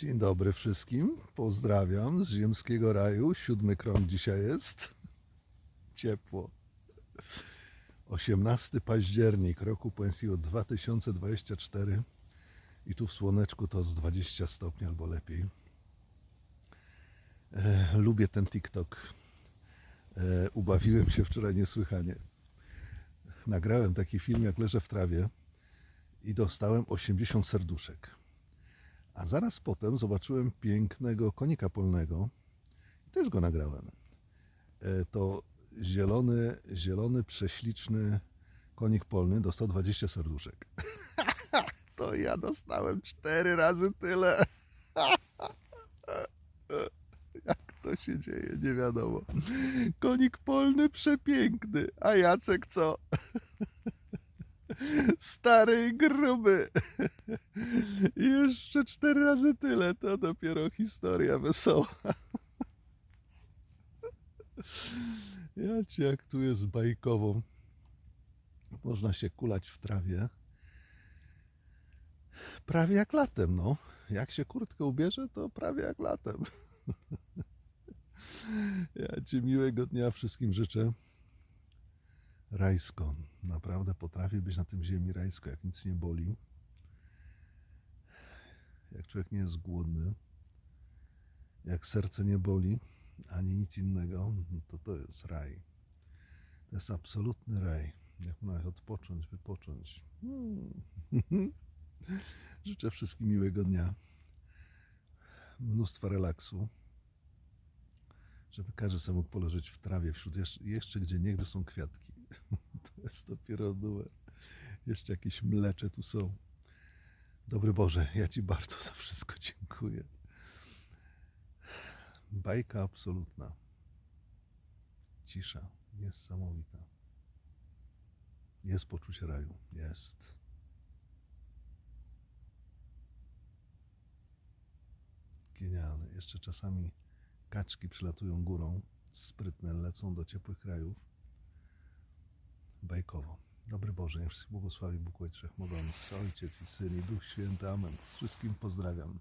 Dzień dobry wszystkim. Pozdrawiam z ziemskiego raju. Siódmy krąg dzisiaj jest. Ciepło. 18 październik roku Pensio 2024 i tu w słoneczku to z 20 stopni albo lepiej. E, lubię ten TikTok. E, ubawiłem się wczoraj niesłychanie. Nagrałem taki film, jak leżę w trawie i dostałem 80 serduszek. A zaraz potem zobaczyłem pięknego konika polnego i też go nagrałem. E, To zielony, zielony, prześliczny konik polny dostał 20 serduszek. To ja dostałem cztery razy tyle. Jak to się dzieje, nie wiadomo. Konik polny przepiękny, a Jacek co? Stary i gruby. I Jeszcze cztery razy tyle, to dopiero historia wesoła. Ja ci jak tu jest bajkowo. Można się kulać w trawie. Prawie jak latem, no. Jak się kurtkę ubierze, to prawie jak latem. Ja ci miłego dnia wszystkim życzę. Rajsko. Naprawdę potrafię być na tym ziemi rajsko, jak nic nie boli. Jak człowiek nie jest głodny. Jak serce nie boli, ani nic innego, no to to jest raj. To jest absolutny raj. Jak można odpocząć, wypocząć. Mm. Życzę wszystkim miłego dnia. Mnóstwa relaksu. Żeby każdy sobie mógł poleżeć w trawie wśród jeszcze, jeszcze gdzie niegdy są kwiatki. To jest dopiero numer. Jeszcze jakieś mlecze tu są. Dobry Boże, ja Ci bardzo za wszystko dziękuję. Bajka absolutna. Cisza niesamowita. Jest poczucie raju. Jest. Genialne. Jeszcze czasami kaczki przylatują górą. Sprytne lecą do ciepłych krajów. Bajkowo. Dobry Boże, niech wszystkich błogosławi Bóg Ojciec Ojciec i Syn i Duch Święty. Amen. Wszystkim pozdrawiam.